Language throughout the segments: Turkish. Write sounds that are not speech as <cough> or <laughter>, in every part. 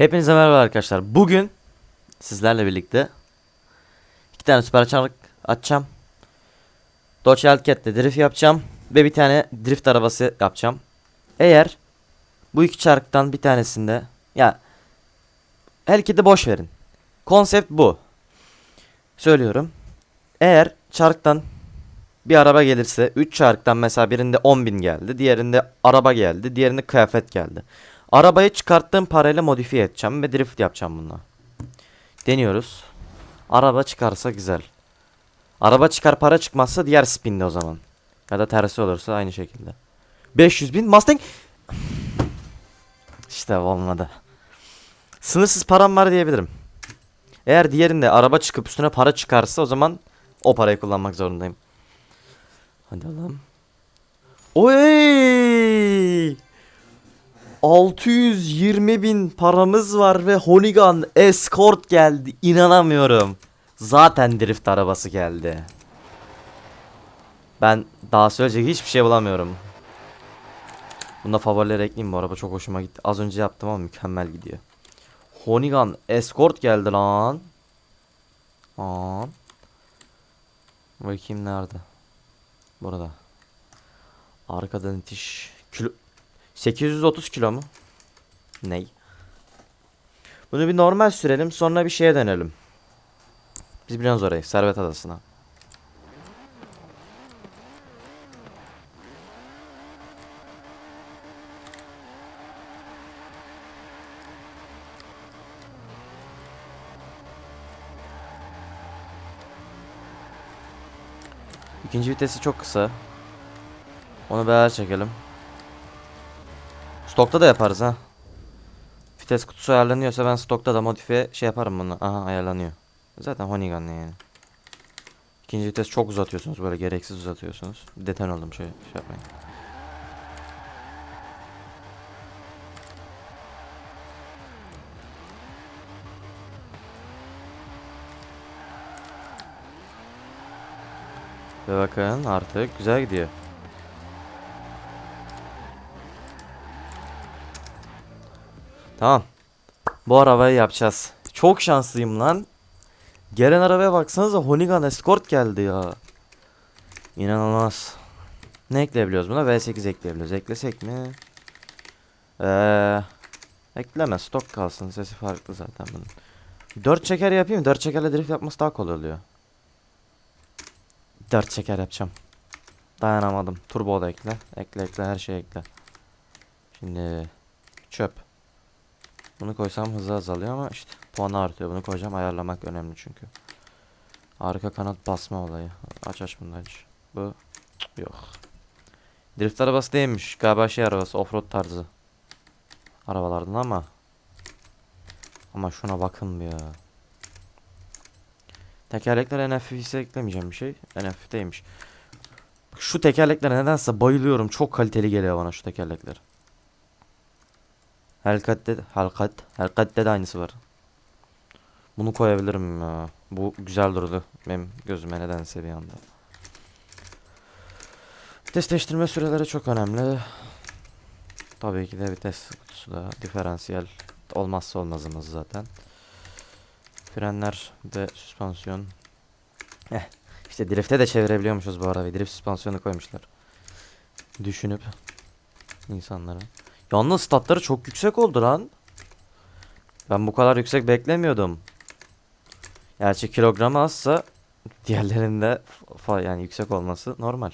Hepinize merhaba arkadaşlar. Bugün sizlerle birlikte iki tane süper çark açacağım. Dodge Hellcat'le drift yapacağım ve bir tane drift arabası yapacağım. Eğer bu iki çarktan bir tanesinde ya Hellcat'i boş verin. Konsept bu. Söylüyorum. Eğer çarktan bir araba gelirse 3 çarktan mesela birinde 10.000 geldi, diğerinde araba geldi, diğerinde kıyafet geldi. Arabayı çıkarttığım parayla modifiye edeceğim ve drift yapacağım bununla. Deniyoruz. Araba çıkarsa güzel. Araba çıkar para çıkmazsa diğer spinde o zaman. Ya da tersi olursa aynı şekilde. 500 bin Mustang. <sighs> İşte olmadı. Sınırsız param var diyebilirim. Eğer diğerinde araba çıkıp üstüne para çıkarsa o zaman o parayı kullanmak zorundayım. Hadi alalım. Oy! 620 bin paramız var ve Honigan Escort geldi. İnanamıyorum. Zaten drift arabası geldi. Ben daha söyleyecek hiçbir şey bulamıyorum. Bunda favorileri ekleyeyim bu araba çok hoşuma gitti. Az önce yaptım ama mükemmel gidiyor. Honigan Escort geldi lan. Lan. Bakayım nerede? Burada. Arkadan itiş. Kilo... 830 kilo mu? Ney? Bunu bir normal sürelim sonra bir şeye dönelim. Biz biliyoruz orayı. Servet Adası'na. İkinci vitesi çok kısa. Onu beraber çekelim. Stokta da yaparız ha. Vites kutusu ayarlanıyorsa ben stokta da modifiye şey yaparım bunu. Aha ayarlanıyor. Zaten Honigan yani. İkinci vites çok uzatıyorsunuz böyle gereksiz uzatıyorsunuz. Deten oldum şey, şey yapmayın. Ve bakın artık güzel gidiyor. Tamam. Bu arabayı yapacağız. Çok şanslıyım lan. Gelen arabaya baksanıza Honigan Escort geldi ya. İnanılmaz. Ne ekleyebiliyoruz buna? V8 ekleyebiliyoruz. Eklesek mi? Eee... Ekleme stok kalsın. Sesi farklı zaten bunun. 4 çeker yapayım. 4 çekerle drift yapması daha kolay oluyor. 4 çeker yapacağım. Dayanamadım. Turbo da ekle. Ekle ekle her şeyi ekle. Şimdi çöp. Bunu koysam hızı azalıyor ama işte puanı artıyor. Bunu koyacağım ayarlamak önemli çünkü. Arka kanat basma olayı. Aç aç bunu aç. Bu yok. Drift arabası değilmiş. Galiba şey arabası offroad tarzı. Arabalardan ama. Ama şuna bakın ya. Tekerlekler NF ise eklemeyeceğim bir şey. NF değilmiş. Şu tekerleklere nedense bayılıyorum. Çok kaliteli geliyor bana şu tekerlekler. Hellcat'te Hellcat Hellcat'te de aynısı var. Bunu koyabilirim ya. Bu güzel durdu. Benim gözüme nedense bir anda. Vites değiştirme süreleri çok önemli. Tabii ki de vites kutusu da diferansiyel olmazsa olmazımız zaten. Frenler ve süspansiyon. Eh, işte drifte de çevirebiliyormuşuz bu arada. Drift süspansiyonu koymuşlar. Düşünüp insanlara. Yalnız statları çok yüksek oldu lan. Ben bu kadar yüksek beklemiyordum. Gerçi kilogramı azsa diğerlerinde yani yüksek olması normal.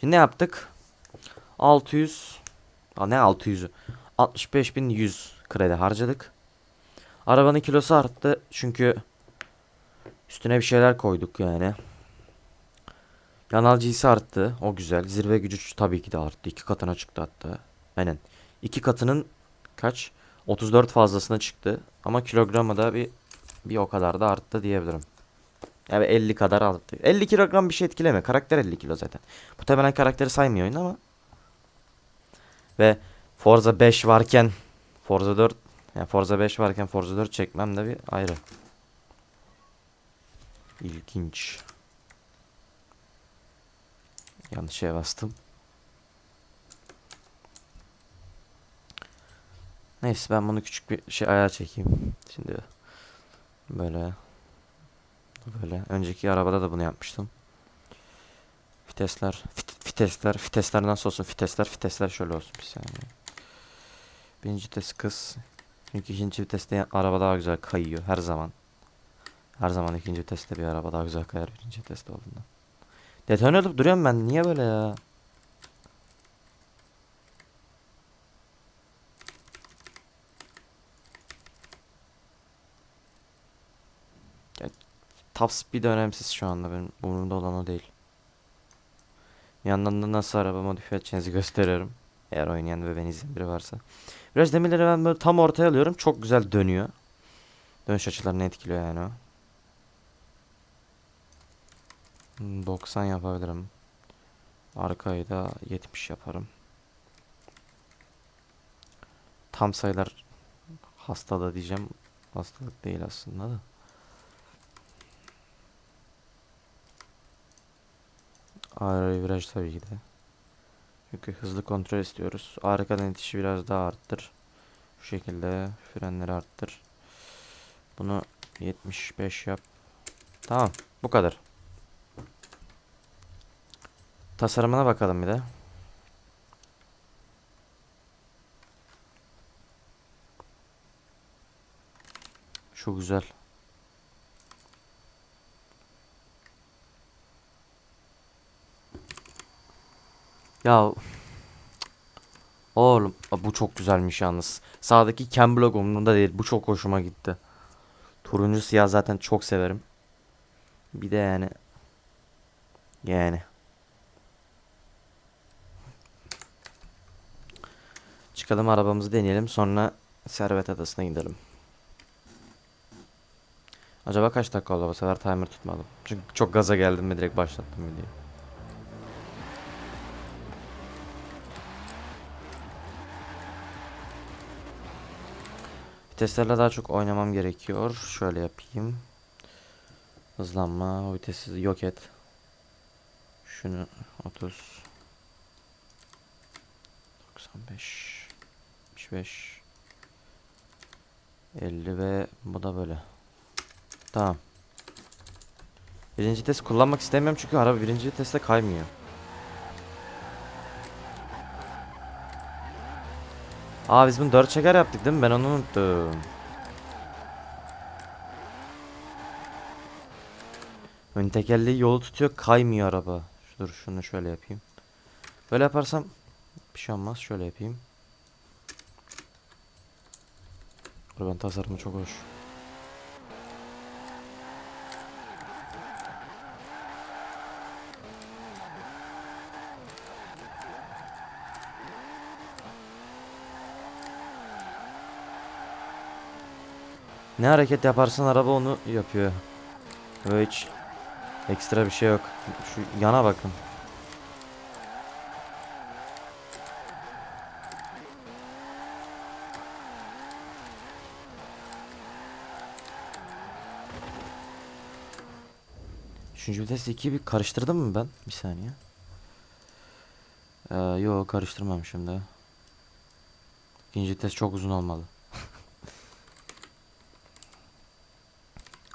Şimdi ne yaptık? 600 Aa, ne 600'ü? 65.100 kredi harcadık. Arabanın kilosu arttı çünkü üstüne bir şeyler koyduk yani. Yanal G'si arttı. O güzel. Zirve gücü tabii ki de arttı. İki katına çıktı hatta. Aynen. İki katının kaç? 34 fazlasına çıktı. Ama kilogramı da bir bir o kadar da arttı diyebilirim. Yani 50 kadar arttı. 50 kilogram bir şey etkileme. Karakter 50 kilo zaten. Muhtemelen karakteri saymıyor oyun ama. Ve Forza 5 varken Forza 4 yani Forza 5 varken Forza 4 çekmem de bir ayrı. İlginç. Yanlış şeye bastım. Neyse ben bunu küçük bir şey ayar çekeyim. Şimdi böyle böyle önceki arabada da bunu yapmıştım. Vitesler, fit- vitesler, vitesler nasıl olsun? Vitesler, vitesler şöyle olsun bir saniye. Birinci vites kız. Çünkü ikinci viteste araba daha güzel kayıyor her zaman. Her zaman ikinci viteste bir araba daha güzel kayar birinci viteste olduğunda. Detone olup duruyorum ben. Niye böyle ya? Ya, top speed önemsiz şu anda benim umurumda olan o değil. Bir yandan da nasıl araba modifiye edeceğinizi gösteriyorum. Eğer oynayan ve beni izleyen biri varsa. Biraz demirleri ben böyle tam ortaya alıyorum. Çok güzel dönüyor. Dönüş açılarını etkiliyor yani o. Hmm, 90 yapabilirim. Arkayı da 70 yaparım. Tam sayılar hastada diyeceğim. Hastalık değil aslında da. Ağır viraj tabii ki de. Çünkü hızlı kontrol istiyoruz. Arkadan itişi biraz daha arttır. Şu şekilde frenleri arttır. Bunu 75 yap. Tamam. Bu kadar. Tasarımına bakalım bir de. Şu güzel. Ya oğlum bu çok güzelmiş yalnız. Sağdaki Camblock umurumda değil. Bu çok hoşuma gitti. Turuncu siyah zaten çok severim. Bir de yani yani çıkalım arabamızı deneyelim sonra Servet Adası'na gidelim. Acaba kaç dakika oldu bu sefer timer tutmadım. Çünkü çok gaza geldim ve direkt başlattım videoyu. Viteslerle daha çok oynamam gerekiyor. Şöyle yapayım. Hızlanma, o vitesi yok et. Şunu 30 95 75 50 ve bu da böyle. Tamam. Birinci vites kullanmak istemiyorum çünkü araba birinci viteste kaymıyor. Aa biz bunu 4 çeker yaptık değil mi? Ben onu unuttum. Ön tekerleği yolu tutuyor kaymıyor araba. Dur şunu şöyle yapayım. Böyle yaparsam bir şey olmaz. Şöyle yapayım. Arabanın tasarımı çok hoş. Ne hareket yaparsan araba onu yapıyor. Böyle hiç ekstra bir şey yok. Şu yana bakın. Üçüncü vites 2'yi bir karıştırdım mı ben? Bir saniye. Ee, yok karıştırmamışım da. İkinci vites çok uzun olmalı.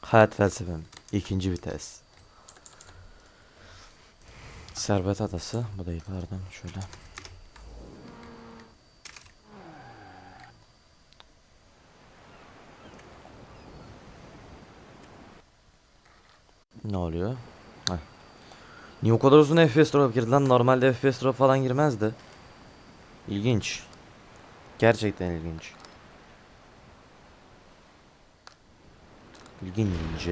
Hayat felsefem. İkinci vites. Servet Adası. Bu da pardon. Şöyle. Ne oluyor? Heh. Niye o kadar uzun FPS drop girdi lan? Normalde FPS drop falan girmezdi. İlginç. Gerçekten ilginç. İlginç.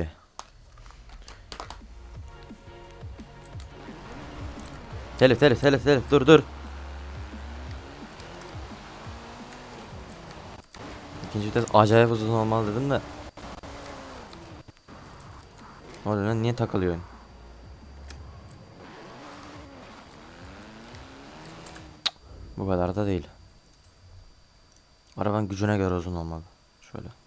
Telif telif telif telif dur dur. İkinci vites acayip uzun olmalı dedim de. Ne oluyor lan niye takılıyorsun? Bu kadar da değil. Arabanın gücüne göre uzun olmalı. Şöyle.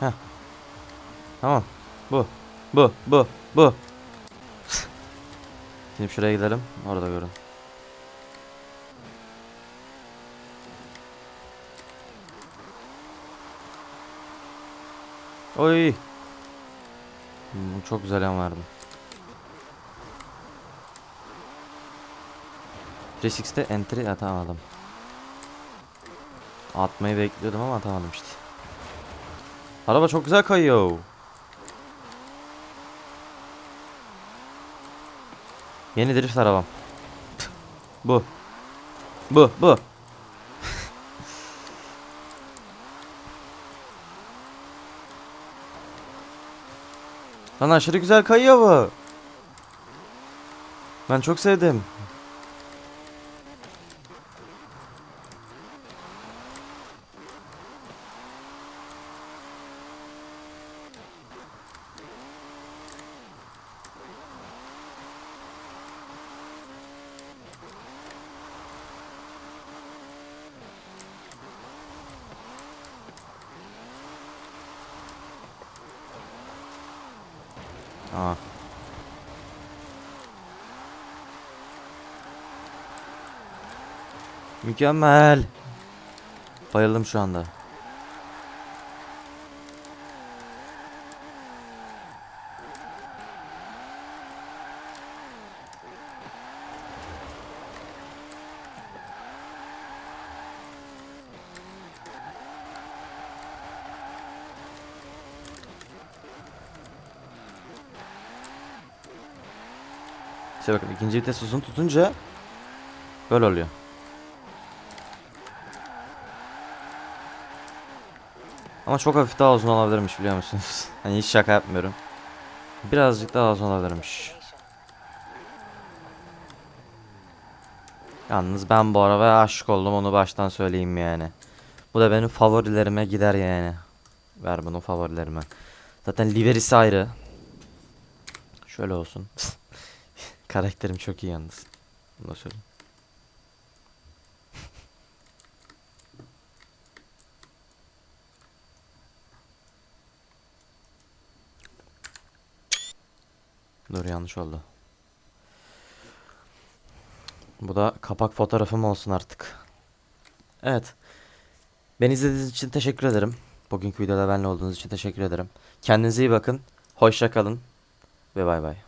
Heh. Tamam. Bu. Bu. Bu. Bu. Şimdi şuraya gidelim. Orada görün. Oy. Hmm, bu çok güzel yan verdim. 3x'te entry atamadım. Atmayı bekliyordum ama atamadım işte. Araba çok güzel kayıyor. Yeni drift arabam. Bu. Bu, bu. Lan aşırı güzel kayıyor bu. Ben çok sevdim. Aa. Mükemmel. Bayıldım şu anda. İşte bakın ikinci vites uzun tutunca böyle oluyor. Ama çok hafif daha uzun olabilirmiş biliyor musunuz? <laughs> hani hiç şaka yapmıyorum. Birazcık daha uzun olabilirmiş. Yalnız ben bu arabaya aşık oldum onu baştan söyleyeyim yani. Bu da benim favorilerime gider yani. Ver bunu favorilerime. Zaten liverisi ayrı. Şöyle olsun. <laughs> Karakterim çok iyi yalnız. Bunu söyleyeyim. <laughs> Dur yanlış oldu. Bu da kapak fotoğrafım olsun artık. Evet. Beni izlediğiniz için teşekkür ederim. Bugünkü videoda benimle olduğunuz için teşekkür ederim. Kendinize iyi bakın. Hoşça kalın. Ve bay bay.